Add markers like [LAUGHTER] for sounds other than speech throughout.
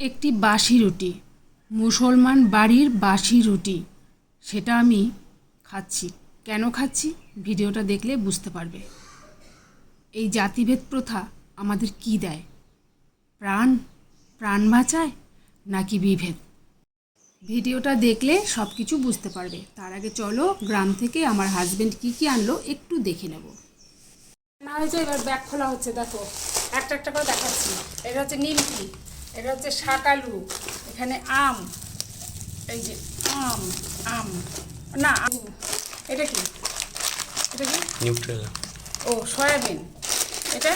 একটি বাসি রুটি, মুসলমান বাড়ির বাসি রুটি। সেটা আমি খাচ্ছি। কেন খাচ্ছি? ভিডিওটা দেখলে বুঝতে পারবে। এই জাতিভেদ প্রথা আমাদের কি দেয়? প্রাণ? প্রাণ বাঁচায় নাকি বিভেদ? ভিডিওটা দেখলে সব কিছু বুঝতে পারবে। তার আগে চলো গ্রাম থেকে আমার হাজবেন্ড কি কি আনলো একটু দেখে নেব। না হয়েছে এবার ব্যাগ খোলা হচ্ছে, দেখো। একটা একটা করে দেখাচ্ছি। এটা হচ্ছে নিমকি। এটা হচ্ছে শাকালু। এখানে আম। এই যে আম আম। না আম। এটা কি? এটা কি? নিউট্রেলা। ও সয়াবিন। এটা?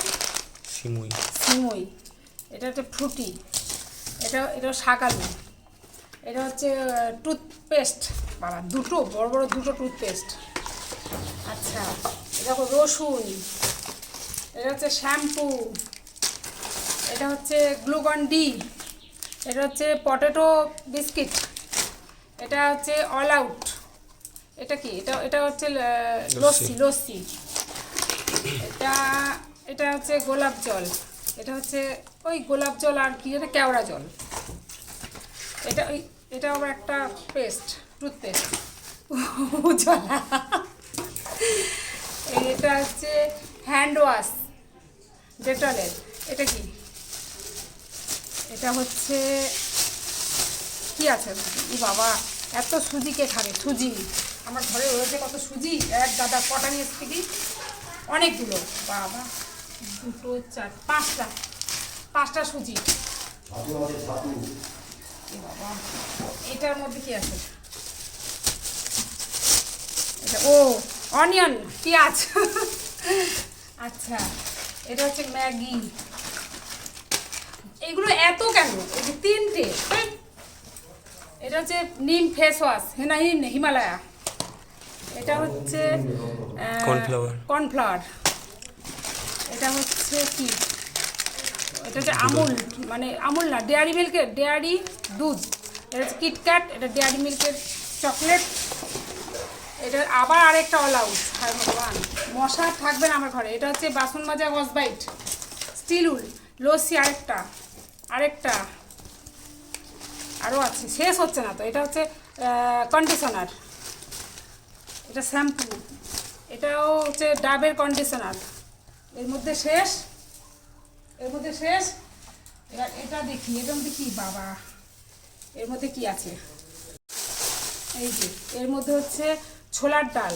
সিমুই। সিমুই। এটা হচ্ছে ফ্রুটি। এটা এটা শাকালু। এটা হচ্ছে টুথপেস্ট বাবা দুটো বড় বড় দুটো টুথপেস্ট। আচ্ছা এটা রসুন। এটা হচ্ছে শ্যাম্পু। এটা হচ্ছে গ্লুকন ডি। এটা হচ্ছে পটেটো বিস্কিট। এটা হচ্ছে অল আউট। এটা কি? এটা এটা হচ্ছে লস্যি লস্যি। এটা এটা হচ্ছে গোলাপ জল। এটা হচ্ছে ওই গোলাপ জল আর কি এটা কেওড়া জল। এটা ওই এটা আবার একটা পেস্ট টুথপেস্ট। উজালা এটা হচ্ছে হ্যান্ড ওয়াশ ডেটলের। এটা কি? এটা হচ্ছে, কি আছে? ই বাবা, এত সুজি কে খাবে? সুজি। আমার ঘরে রয়েছে কত সুজি। এক দাদা কটা নিয়ে এসছে কি অনেকগুলো বাবা, দুটো, চার, পাঁচটা। পাঁচটা সুজি। বাবা, এটার মধ্যে কি আছে? এটা, ও, অনিয়ন, পেঁয়াজ। আচ্ছা এটা হচ্ছে ম্যাগি। এগুলো এত কেন? এই যে তিনটে। এটা হচ্ছে নিম ফেস ওয়াশ হেনা হিম হিমালয়া। এটা হচ্ছে. কর্নফ্লাওয়ার। এটা হচ্ছে কি? এটা হচ্ছে আমুল মানে আমুল না ডেয়ারি মিল্কের ডেয়ারি দুধ। এটা হচ্ছে কিটক্যাট এটা ডেয়ারি মিল্কের চকলেট। এটা আবার আরেকটা অল আউট হায় ভগবান। মশা থাকবে না আমার ঘরে। এটা হচ্ছে বাসন মাজা ওয়াশবাইট স্টিল উল লস্যি আরেকটা। আরেকটা। আরও আছে। শেষ হচ্ছে না তো। এটা হচ্ছে কন্ডিশনার এটা শ্যাম্পু এটাও হচ্ছে ডাবের কন্ডিশনার এর মধ্যে শেষ। এর মধ্যে শেষ। এবার এটা দেখি। এটার মধ্যে কি? বাবা। এর মধ্যে কি আছে? এই যে, এর মধ্যে হচ্ছে ছোলার ডাল।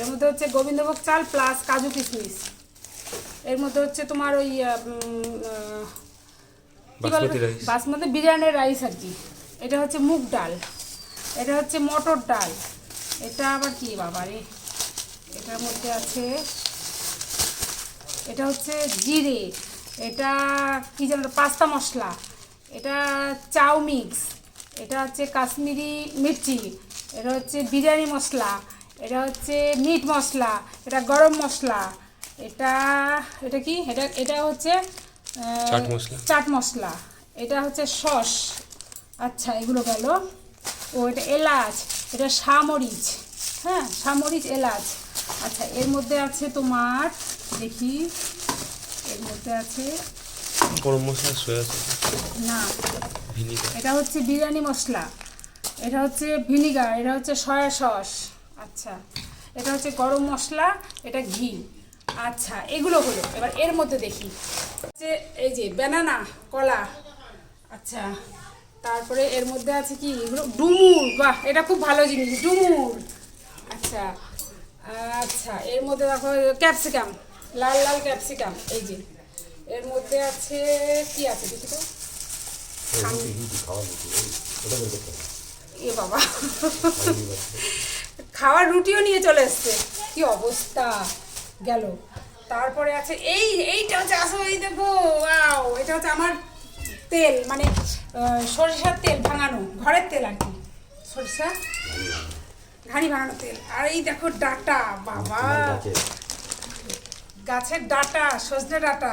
এর মধ্যে হচ্ছে গোবিন্দভোগ চাল প্লাস কাজু কিশমিশ। এর মধ্যে হচ্ছে তোমার ওই বাসমতি বিরিয়ানির রাইস আর কি। এটা হচ্ছে মুগ ডাল। এটা হচ্ছে মটর ডাল। এটা আবার কি বাবা রে? এটার মধ্যে আছে এটা হচ্ছে জিরে। এটা কি যেন পাস্তা মশলা। এটা চাউ মিক্স। এটা হচ্ছে কাশ্মীরি মির্চি। এটা হচ্ছে বিরিয়ানি মশলা। এটা হচ্ছে মিট মশলা। এটা গরম মশলা। এটা এটা কি? এটা এটা হচ্ছে চাট মশলা। চাট মশলা। এটা হচ্ছে সস। আচ্ছা এগুলো গেল। ও এটা এলাচ। এটা সামরিচ। হ্যাঁ সামরিচ এলাচ। আচ্ছা এর মধ্যে আছে তোমার দেখি এর মধ্যে আছে গরম মশলা সয়া না। এটা হচ্ছে বিরিয়ানি মশলা। এটা হচ্ছে ভিনিগার। এটা হচ্ছে সয়া সস। আচ্ছা এটা হচ্ছে গরম মশলা। এটা ঘি। আচ্ছা এগুলো হলো। এবার এর মধ্যে দেখি। হচ্ছে এই যে ব্যানানা কলা আচ্ছা তারপরে এর মধ্যে আছে কি? এগুলো ডুমুর, বাহ, এটা খুব ভালো জিনিস, ডুমুর। আচ্ছা আচ্ছা এর মধ্যে দেখো ক্যাপসিকাম লাল লাল ক্যাপসিকাম এই যে। এর মধ্যে আছে, কি আছে দেখি তো? এ বাবা। [LAUGHS] খাওয়ার রুটিও নিয়ে চলে এসছে। কি অবস্থা? গেল। তারপরে আছে এই এইটা হচ্ছে আসো এই দেখো ওয়াও এটা হচ্ছে আমার তেল মানে সরিষার তেল ভাঙানো ঘরের তেল আর কি। সরিষা ঘানি ভাঙানো তেল। আর এই দেখো ডাটা বাবা। গাছের ডাটা সজনে ডাটা।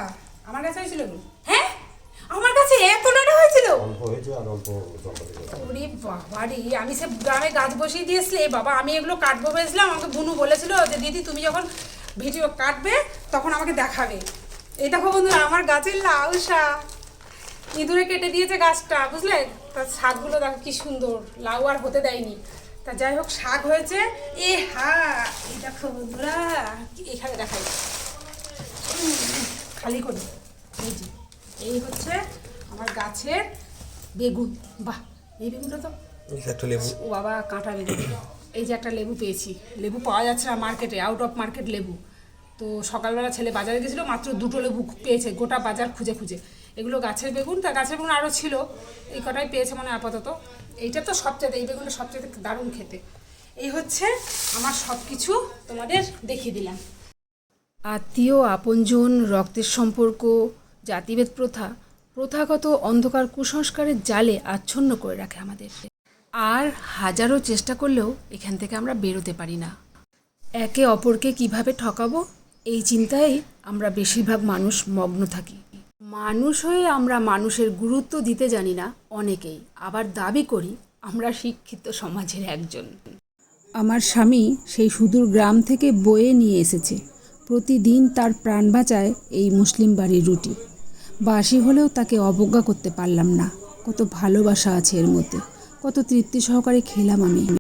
আমার কাছে হয়েছিল গো? হ্যাঁ? আমার কাছে এত ডাটা হয়েছিল। ওরে বাবারে আমি সে গ্রামে গাছ বসিয়ে দিয়েছিলে বাবা আমি এগুলো কাটবো ভেবেছিলাম আমাকে বুনু বলেছিল যে দিদি তুমি যখন ভিডিও কাটবে তখন আমাকে দেখাবে। এই দেখো বন্ধুরা আমার গাছের লাউ শাক ইঁদুরে কেটে দিয়েছে গাছটা বুঝলে? তার শাকগুলো দেখো কি সুন্দর লাউ আর হতে দেয়নি। তা যাই হোক শাক হয়েছে। এ হা এই দেখো বন্ধুরা এখানে দেখাই। খালি করে এই যে এই হচ্ছে আমার গাছের বেগুন। বাহ এই বেগুনটা তো ও বাবা কাঁটা লেবু এই যে একটা লেবু পেয়েছি। লেবু পাওয়া যাচ্ছে না মার্কেটে আউট অফ মার্কেট লেবু। তো সকালবেলা ছেলে বাজারে গেছিল, মাত্র দুটো লেবু পেয়েছে, গোটা বাজার খুঁজে খুঁজে। এগুলো গাছের বেগুন, তা গাছের বেগুন আরও ছিল, এই কটাই পেয়েছে মানে আপাতত। এইটা তো সবচেয়ে, এই বেগুনটা সবচেয়ে দারুণ খেতে। এই হচ্ছে আমার সব কিছু তোমাদের দেখিয়ে দিলাম। আত্মীয়, আপনজন, রক্তের সম্পর্ক, জাতিভেদ প্রথা, প্রথাগত অন্ধকার কুসংস্কারের জালে আচ্ছন্ন করে রাখে আমাদের। আর হাজারো চেষ্টা করলেও এখান থেকে আমরা বেরোতে পারি না। একে অপরকে কীভাবে ঠকাবো? এই চিন্তায় আমরা বেশিরভাগ মানুষ মগ্ন থাকি। মানুষ হয়ে আমরা মানুষের গুরুত্ব দিতে জানি না অনেকেই। আবার দাবি করি, আমরা শিক্ষিত সমাজের একজন। আমার স্বামী সেই সুদূর গ্রাম থেকে বয়ে নিয়ে এসেছে। প্রতিদিন তার প্রাণ বাঁচায় এই মুসলিম বাড়ির রুটি। বাসি হলেও তাকে অবজ্ঞা করতে পারলাম না। কত ভালোবাসা আছে এর মধ্যে। কত তৃপ্তি সহকারে খেলাম আমি।